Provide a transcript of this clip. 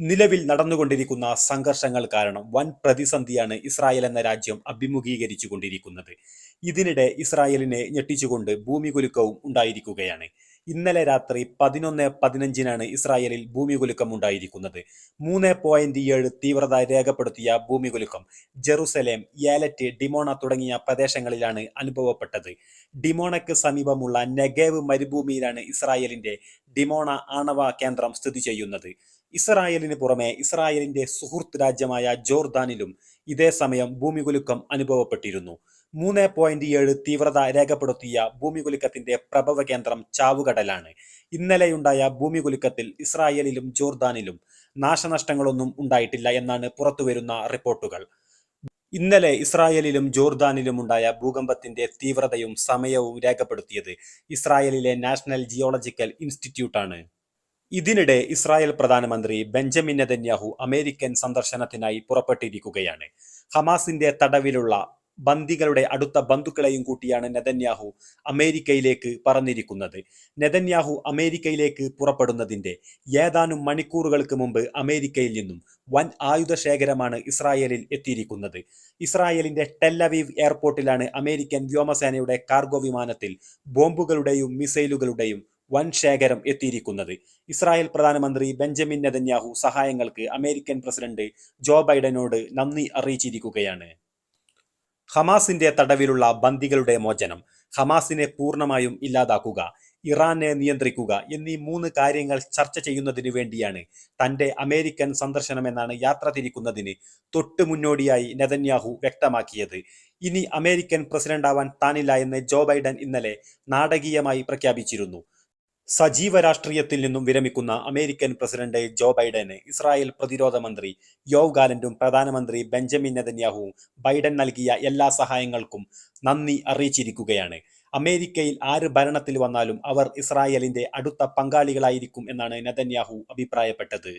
നിലവിൽ നടന്നുകൊണ്ടിരിക്കുന്ന സംഘർഷങ്ങൾ കാരണം വൻ പ്രതിസന്ധിയാണ് ഇസ്രായേൽ എന്ന രാജ്യം അഭിമുഖീകരിച്ചു കൊണ്ടിരിക്കുന്നത് ഇതിനിടെ ഇസ്രായേലിനെ ഞെട്ടിച്ചുകൊണ്ട് ഭൂമികുലുക്കവും ഉണ്ടായിരിക്കുകയാണ്. ഇന്നലെ രാത്രി പതിനൊന്ന് പതിനഞ്ചിനാണ് ഇസ്രായേലിൽ ഭൂമികുലുക്കം ഉണ്ടായിരിക്കുന്നത്. മൂന്ന് പോയിന്റ് ഏഴ് തീവ്രത രേഖപ്പെടുത്തിയ ഭൂമികുലുക്കം ജെറുസലേം ഏലറ്റ് ഡിമോണ തുടങ്ങിയ പ്രദേശങ്ങളിലാണ് അനുഭവപ്പെട്ടത്. ഡിമോണയ്ക്ക് സമീപമുള്ള നെഗേവ് മരുഭൂമിയിലാണ് ഇസ്രായേലിന്റെ ഡിമോണ ആണവ കേന്ദ്രം സ്ഥിതി ചെയ്യുന്നത്. ഇസ്രായേലിന് പുറമെ ഇസ്രായേലിന്റെ സുഹൃത്ത് രാജ്യമായ ജോർദാനിലും ഇതേ സമയം ഭൂമികുലുക്കം അനുഭവപ്പെട്ടിരുന്നു. മൂന്ന് പോയിന്റ് ഏഴ് തീവ്രത രേഖപ്പെടുത്തിയ ഭൂമികുലുക്കത്തിന്റെ പ്രഭവ കേന്ദ്രം ചാവുകടലാണ്. ഇന്നലെയുണ്ടായ ഭൂമികുലുക്കത്തിൽ ഇസ്രായേലിലും ജോർദാനിലും നാശനഷ്ടങ്ങളൊന്നും ഉണ്ടായിട്ടില്ല എന്നാണ് പുറത്തുവരുന്ന റിപ്പോർട്ടുകൾ. ഇന്നലെ ഇസ്രായേലിലും ജോർദാനിലും ഉണ്ടായ ഭൂകമ്പത്തിന്റെ തീവ്രതയും സമയവും രേഖപ്പെടുത്തിയത് ഇസ്രായേലിലെ നാഷണൽ ജിയോളജിക്കൽ ഇൻസ്റ്റിറ്റ്യൂട്ടാണ്. ഇതിനിടെ ഇസ്രായേൽ പ്രധാനമന്ത്രി ബെഞ്ചമിൻ നെതന്യാഹു അമേരിക്കൻ സന്ദർശനത്തിനായി പുറപ്പെട്ടിരിക്കുകയാണ്. ഹമാസിന്റെ തടവിലുള്ള ബന്ദികളുടെ അടുത്ത ബന്ധുക്കളെയും കൂട്ടിയാണ് നെതന്യാഹു അമേരിക്കയിലേക്ക് പറഞ്ഞിരിക്കുന്നത് നെതന്യാഹു അമേരിക്കയിലേക്ക് പുറപ്പെടുന്നതിന്റെ ഏതാനും മണിക്കൂറുകൾക്ക് മുമ്പ് അമേരിക്കയിൽ നിന്നും വൻ ആയുധ ശേഖരമാണ് ഇസ്രായേലിൽ എത്തിയിരിക്കുന്നത്. ഇസ്രായേലിന്റെ ടെല്ലവീവ് എയർപോർട്ടിലാണ് അമേരിക്കൻ വ്യോമസേനയുടെ കാർഗോ വിമാനത്തിൽ ബോംബുകളുടെയും മിസൈലുകളുടെയും വൻ ശേഖരം എത്തിയിരിക്കുന്നത്. ഇസ്രായേൽ പ്രധാനമന്ത്രി ബെഞ്ചമിൻ നെതന്യാഹു സഹായങ്ങൾക്ക് അമേരിക്കൻ പ്രസിഡന്റ് ജോ ബൈഡനോട് നന്ദി അറിയിച്ചിരിക്കുകയാണ്. ഹമാസിന്റെ തടവിലുള്ള ബന്ദികളുടെ മോചനം ഹമാസിനെ പൂർണമായും ഇല്ലാതാക്കുക ഇറാനെ നിയന്ത്രിക്കുക എന്നീ മൂന്ന് കാര്യങ്ങൾ ചർച്ച ചെയ്യുന്നതിന് വേണ്ടിയാണ് തന്റെ അമേരിക്കൻ സന്ദർശനമെന്നാണ് യാത്ര തിരിക്കുന്നതിന് തൊട്ടു മുന്നോടിയായി നെതന്യാഹു വ്യക്തമാക്കിയത്. ഇനി അമേരിക്കൻ പ്രസിഡന്റാവാൻ താനില്ല എന്ന് ജോ ബൈഡൻ ഇന്നലെ നാടകീയമായി പ്രഖ്യാപിച്ചിരുന്നു. സജീവ രാഷ്ട്രീയത്തിൽ നിന്നും വിരമിക്കുന്ന അമേരിക്കൻ പ്രസിഡന്റ് ജോ ബൈഡന് ഇസ്രായേൽ പ്രതിരോധ മന്ത്രി യോവ് ഗാലൻഡും പ്രധാനമന്ത്രി ബെഞ്ചമിൻ നെതന്യാഹുവും ബൈഡൻ നൽകിയ എല്ലാ സഹായങ്ങൾക്കും നന്ദി അറിയിച്ചിരിക്കുകയാണ്. അമേരിക്കയിൽ ആര് ഭരണത്തിൽ വന്നാലും അവർ ഇസ്രായേലിന്റെ അടുത്ത പങ്കാളികളായിരിക്കും എന്നാണ് നെതന്യാഹു അഭിപ്രായപ്പെട്ടത്.